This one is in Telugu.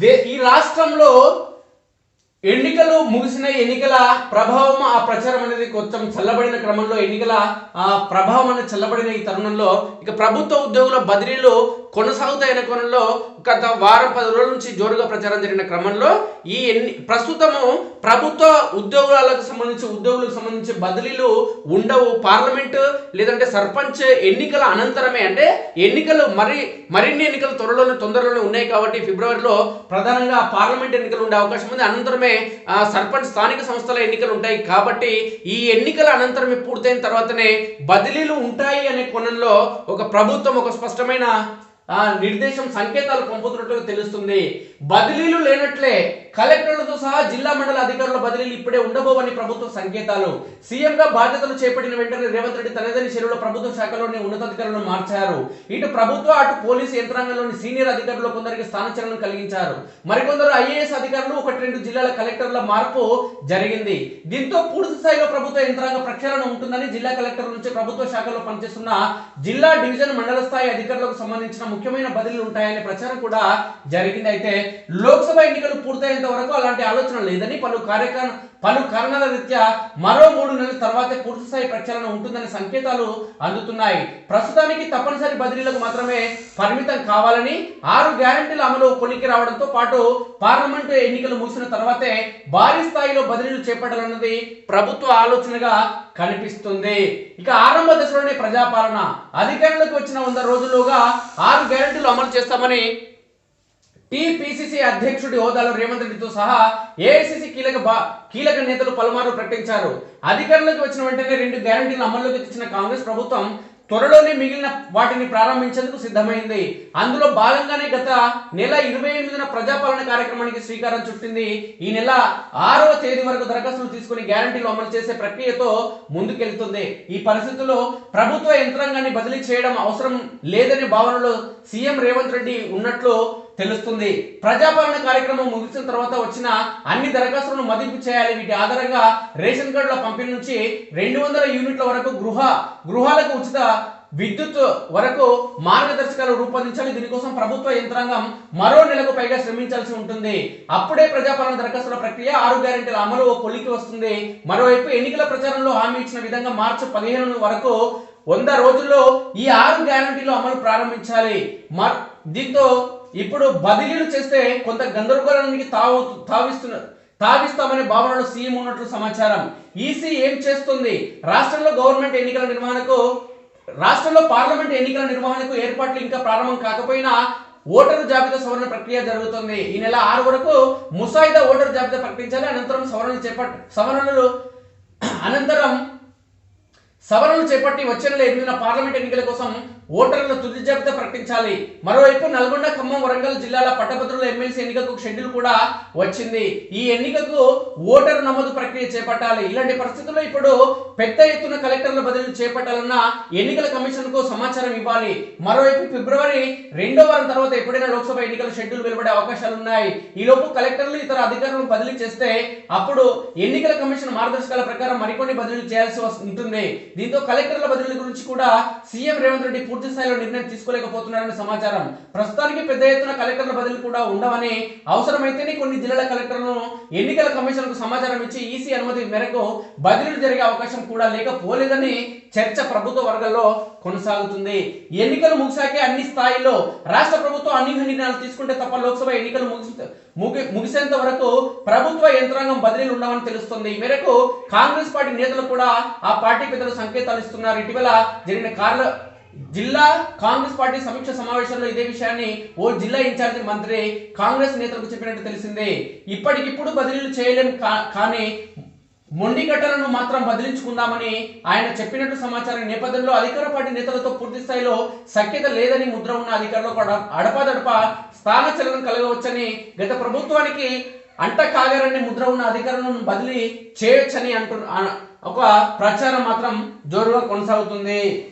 దే ఈ రాష్ట్రంలో ఎన్నికలు ముగిసిన ఎన్నికల ప్రభావం ఆ ప్రచారం అనేది కొంచెం చల్లబడిన క్రమంలో ఎన్నికల ప్రభావం అనేది చల్లబడిన ఈ తరుణంలో ఇక ప్రభుత్వ ఉద్యోగుల బదిలీలు కొనసాగుతాయనే కోణంలో గత వారం పది రోజుల నుంచి జోరుగా ప్రచారం జరిగిన క్రమంలో ఈ ఎన్ని ప్రస్తుతము ప్రభుత్వ ఉద్యోగాలకు సంబంధించి ఉద్యోగులకు సంబంధించి బదిలీలు ఉండవు. పార్లమెంట్ లేదంటే సర్పంచ్ ఎన్నికల అనంతరమే అంటే ఎన్నికలు మరి మరిన్ని ఎన్నికలు త్వరలోనే తొందరలోనే ఉన్నాయి కాబట్టి ఫిబ్రవరిలో ప్రధానంగా పార్లమెంట్ ఎన్నికలు ఉండే అవకాశం ఉంది. అనంతరమే సర్పంచ్ స్థానిక సంస్థల ఎన్నికలు ఉంటాయి కాబట్టి ఈ ఎన్నికల అనంతరమే పూర్తయిన తర్వాతనే బదిలీలు ఉంటాయి అనే కోణంలో ఒక ప్రభుత్వం ఒక స్పష్టమైన నిర్దేశం సంకేతాలు పంపుతున్నట్లుగా తెలుస్తుంది. బదిలీలు లేనట్లే కలెక్టర్లతో సహా జిల్లా మండల అధికారుల బదిలీలు ఇప్పుడే ఉండబోవని ప్రభుత్వ సంకేతాలు. సీఎంగా బాధ్యతలు చేపట్టిన వెంటనే రేవంత్ రెడ్డి తనదని చెరువుల ప్రభుత్వ శాఖలోని ఉన్నతాధికారులను మార్చారు. ఇటు ప్రభుత్వ అటు పోలీసు యంత్రాంగంలోని సీనియర్ అధికారులు కొందరికి స్థానచలనం కలిగించారు. మరికొందరు ఐఏఎస్ అధికారులు ఒకటి రెండు జిల్లాల కలెక్టర్ల మార్పు జరిగింది. దీంతో పూర్తి స్థాయిలో ప్రభుత్వ యంత్రాంగ ప్రక్షాళన ఉంటుందని జిల్లా కలెక్టర్ నుంచి ప్రభుత్వ శాఖలో పనిచేస్తున్న జిల్లా డివిజన్ మండల స్థాయి అధికారులకు సంబంధించిన ముఖ్యమైన బదిలీలు ఉంటాయనే ప్రచారం కూడా జరిగింది. అయితే లోక్సభ ఎన్నికలు పూర్తయ్యేంత వరకు అలాంటి ఆలోచన లేదని పలు కార్యక్రమ పలు కారణాల రీత్యా మరో మూడు నెలల తర్వాతే పూర్తి స్థాయి ప్రక్షాళన ఉంటుందనే సంకేతాలు అందుతున్నాయి. ప్రస్తుతానికి తప్పనిసరి బదిలీలకు మాత్రమే పరిమితం కావాలని ఆరు గ్యారంటీల అమలు కొలికి రావడంతో పాటు పార్లమెంటు ఎన్నికలు ముగిసిన తర్వాతే భారీ స్థాయిలో బదిలీలు చేపట్టాలన్నది ప్రభుత్వ ఆలోచనగా కనిపిస్తుంది. ఇక ఆరంభ దశలోనే ప్రజాపాలన. అధికారంలోకి వచ్చిన వంద రోజుల్లోగా ఆరు గ్యారంటీలు అమలు చేస్తామని టిపిసిసి అధ్యక్షుడి హోదాలో రేవంత్ రెడ్డితో సహా ఏఐసిసి కీలక బా కీలక నేతలు పలుమార్లు ప్రకటించారు. అధికారంలోకి వచ్చిన వెంటనే రెండు గ్యారంటీలు అమల్లోకి తెచ్చిన కాంగ్రెస్ ప్రభుత్వం త్వరలోనే మిగిలిన వాటిని ప్రారంభించేందుకు సిద్ధమైంది. అందులో భాగంగానే గత నెల ఇరవై ఎనిమిదిన ప్రజాపాలన కార్యక్రమానికి శ్రీకారం చుట్టింది. ఈ నెల ఆరవ తేదీ వరకు దరఖాస్తులు తీసుకుని గ్యారంటీలు అమలు చేసే ప్రక్రియతో ముందుకెళ్తుంది. ఈ పరిస్థితుల్లో ప్రభుత్వ యంత్రాంగాన్ని బదిలీ చేయడం అవసరం లేదనే భావనలో సీఎం రేవంత్ రెడ్డి ఉన్నట్లు తెలుస్తుంది. ప్రజాపాలన కార్యక్రమం ముగిసిన తర్వాత వచ్చిన అన్ని దరఖాస్తులను మదింపు చేయాలి. వీటి ఆధారంగా రేషన్ కార్డుల పంపిణీ నుంచి రెండు వందల యూనిట్ల వరకు గృహ గృహాలకు ఉచిత విద్యుత్ వరకు మార్గదర్శకాలు రూపొందించాలి. దీనికోసం ప్రభుత్వ యంత్రాంగం మరో నెలకు పైగా శ్రమించాల్సి ఉంటుంది. అప్పుడే ప్రజాపాలన దరఖాస్తుల ప్రక్రియ ఆరు గ్యారెంటీల అమలు ఓ కొలికి వస్తుంది. మరోవైపు ఎన్నికల ప్రచారంలో హామీ ఇచ్చిన విధంగా మార్చి పదిహేను వరకు వంద రోజుల్లో ఈ ఆరు గ్యారంటీలు అమలు ప్రారంభించాలి. మర్ దీంతో ఇప్పుడు బదిలీలు చేస్తే కొంత గందరగోళానికి తావు తావిస్తున్న తావిస్తామనే భావనలో సీఎం ఉన్నట్లు సమాచారం. ఈసీ ఏం చేస్తుంది? రాష్ట్రంలో గవర్నమెంట్ ఎన్నికల నిర్వహణకు రాష్ట్రంలో పార్లమెంట్ ఎన్నికల నిర్వహణకు ఏర్పాట్లు ఇంకా ప్రారంభం కాకపోయినా ఓటరు జాబితా సవరణ ప్రక్రియ జరుగుతుంది. ఈ నెల ఆరు వరకు ముసాయిదా ఓటరు జాబితా ప్రకటించాలి. అనంతరం సవరణలు చేపట్ సవరణలు అనంతరం సవరణలు చేపట్టి వచ్చే నెల ఎనిమిదిన పార్లమెంట్ ఎన్నికల కోసం ఓటర్ల తుది జాబితా ప్రకటించాలి. మరోవైపు నల్గొండ ఖమ్మం వరంగల్ జిల్లాల పట్టభద్రుల ఎమ్మెల్సీ ఎన్నికకు షెడ్యూల్ కూడా వచ్చింది. ఈ ఎన్నికకు ఓటర్ నమోదు ప్రక్రియ చేపట్టాలి. ఇలాంటి పరిస్థితుల్లో ఇప్పుడు పెద్ద ఎత్తున కలెక్టర్ల బదిలీ చేపట్టాలన్న ఎన్నికల కమిషన్కు సమాచారం ఇవ్వాలి. మరోవైపు ఫిబ్రవరి రెండో వారం తర్వాత ఎప్పుడైనా లోక్సభ ఎన్నికల షెడ్యూల్ వెలువడే అవకాశాలు ఉన్నాయి. ఈలోపు కలెక్టర్లు ఇతర అధికారులను బదిలీ చేస్తే అప్పుడు ఎన్నికల కమిషన్ మార్గదర్శకాల ప్రకారం మరికొన్ని బదిలీలు చేయాల్సి ఉంటుంది. దీంతో కలెక్టర్ల బదిలీ గురించి కూడా సీఎం రేవంత్ రెడ్డి పూర్తి స్థాయిలో నిర్ణయం తీసుకోలేకపోతున్నారని సమాచారం. ప్రస్తుతానికి పెద్ద ఎత్తున కలెక్టర్ల బదిలీ కూడా ఉండవని అవసరమైతేనే కొన్ని జిల్లాల కలెక్టర్లను ఎన్నికల కమిషన్కు సమాచారం ఇచ్చి ఈసీ అనుమతి మేరకు బదిలీలు జరిగే అవకాశం కూడా లేకపోలేదని చర్చ ప్రభుత్వ వర్గాల్లో కొనసాగుతుంది. ఎన్నికలు ముగిసాకే అన్ని స్థాయిల్లో రాష్ట్ర ప్రభుత్వం అన్ని నిర్ణయాలు తీసుకుంటే తప్ప లోక్సభ ఎన్నికలు ముగి ముగిసేంత వరకు ప్రభుత్వ యంత్రాంగం బదిలీలు ఉండవని తెలుస్తుంది. ఈ మేరకు కాంగ్రెస్ పార్టీ నేతలు కూడా ఆ పార్టీ పెద్దలు సంకేతాలు ఇస్తున్నారు. ఇటీవల జరిగిన కార్ల జిల్లా కాంగ్రెస్ పార్టీ సమీక్ష సమావేశంలో ఇదే విషయాన్ని ఓ జిల్లా ఇన్ఛార్జి మంత్రి కాంగ్రెస్ నేతలకు చెప్పినట్టు తెలిసిందే. ఇప్పటికిప్పుడు బదిలీలు చేయలేం కా- కానీ మొండిగడ్డలను మాత్రం బదిలించుకుందామని ఆయన చెప్పినట్టు సమాచారం నేపథ్యంలో అధికార పార్టీ నేతలతో పూర్తి స్థాయిలో సఖ్యత లేదని ముద్ర ఉన్న అధికారులు కూడా అడపాదడప స్థాన చలనం కలగవచ్చని గత ప్రభుత్వానికి అంట కాగారని ముద్ర ఉన్న అధికారులను బదిలీ చేయొచ్చని అంటు ఒక ప్రచారం మాత్రం జోరుగా కొనసాగుతుంది.